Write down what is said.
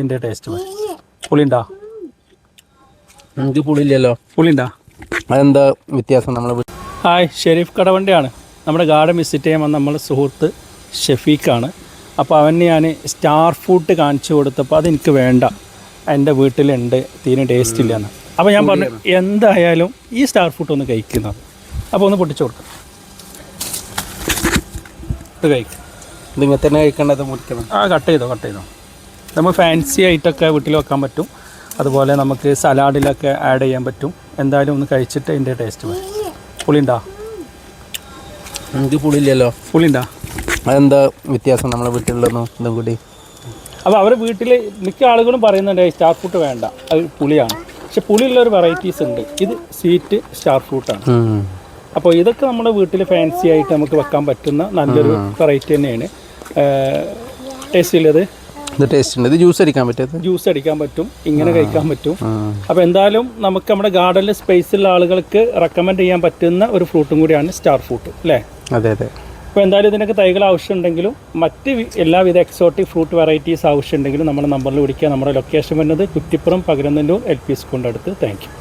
ഇതിന്റെ ടേസ്റ്റ് പുളിണ്ടാ ഇത് പുളിയില്ലല്ലോ. പുളിണ്ടാ അതെന്താ വ്യത്യാസം നമ്മൾ ഹായ് ഷെരീഫ് കടവണ്ടിയാണ് നമ്മുടെ ഗാർഡൻ വിസിറ്റ് ചെയ്യാൻ വന്ന നമ്മളെ സുഹൃത്ത് ഷെഫീഖാണ്. അപ്പോൾ അവന് ഞാൻ സ്റ്റാർ ഫുഡ് കാണിച്ചു കൊടുത്തപ്പോൾ അതെനിക്ക് വേണ്ട. എന്റെ വീട്ടിലുണ്ട് തീരെ ടേസ്റ്റ് ഇല്ലെന്ന് അപ്പോൾ ഞാൻ പറഞ്ഞു എന്തായാലും ഈ സ്റ്റാർ ഫുഡ് ഒന്ന് കഴിക്കുന്നത് അപ്പോൾ ഒന്ന് പൊട്ടിച്ചു കൊടുക്കാം. ഇത് കഴിക്കും. ഇതിങ്ങനെ തന്നെ കഴിക്കേണ്ടത് മുറിക്കണം. ആ കട്ട് ചെയ്തോ കട്ട് ചെയ്തോ. നമ്മൾ ഫാൻസി ആയിട്ടൊക്കെ വീട്ടിൽ വെക്കാൻ പറ്റും. അതുപോലെ നമുക്ക് സലാഡിലൊക്കെ ആഡ് ചെയ്യാൻ പറ്റും. എന്തായാലും ഒന്ന് കഴിച്ചിട്ട് അതിന്റെ ടേസ്റ്റ് വരും പുളിണ്ടാ എനിക്ക് പുളിയില്ലല്ലോ. പുളിണ്ടാ അതെന്താ വ്യത്യാസം നമ്മളെ വീട്ടിലുള്ളതും ഇതും കൂടി? അപ്പോൾ അവരുടെ വീട്ടിൽ മിക്ക ആളുകളും പറയുന്നുണ്ട് സ്റ്റാർ ഫ്രൂട്ട് വേണ്ട. അത് പുളിയാണ്. പക്ഷെ പുളിയുള്ള ഒരു വെറൈറ്റീസ് ഉണ്ട്. ഇത് സ്വീറ്റ് സ്റ്റാർ ഫ്രൂട്ടാണ്. അപ്പോൾ ഇതൊക്കെ നമ്മുടെ വീട്ടിൽ ഫാൻസി ആയിട്ട് നമുക്ക് വെക്കാൻ പറ്റുന്ന നല്ലൊരു വെറൈറ്റി തന്നെയാണ്. ടേസ്റ്റ് ഉള്ളത് ഇത് ടേസ്റ്റ് ഉണ്ട്. ഇത് ജ്യൂസ് അടിക്കാൻ പറ്റും ജ്യൂസ് അടിക്കാൻ പറ്റും. ഇങ്ങനെ കഴിക്കാൻ പറ്റും. അപ്പോൾ എന്തായാലും നമുക്ക് നമ്മുടെ ഗാർഡനിൽ സ്പേസ് ഉള്ള ആളുകൾക്ക് റെക്കമെൻഡ് ചെയ്യാൻ പറ്റുന്ന ഒരു ഫ്രൂട്ടും കൂടിയാണ് സ്റ്റാർ ഫ്രൂട്ട് അല്ലേ അതെ അതെ. അപ്പോൾ എന്തായാലും ഇതിനൊക്കെ തൈകൾ ആവശ്യമുണ്ടെങ്കിലും മറ്റ് എല്ലാവിധ എക്സോട്ടിക് ഫ്രൂട്ട് വെറൈറ്റീസ് ആവശ്യമുണ്ടെങ്കിലും നമ്മുടെ നമ്പറിൽ വിളിക്കുക. നമ്മുടെ ലൊക്കേഷൻ വരുന്നത് കുറ്റിപ്പുറം പകരന്നല്ലൂർ എൽ പി സ്കൂളിന്റെ അടുത്ത്. Thank you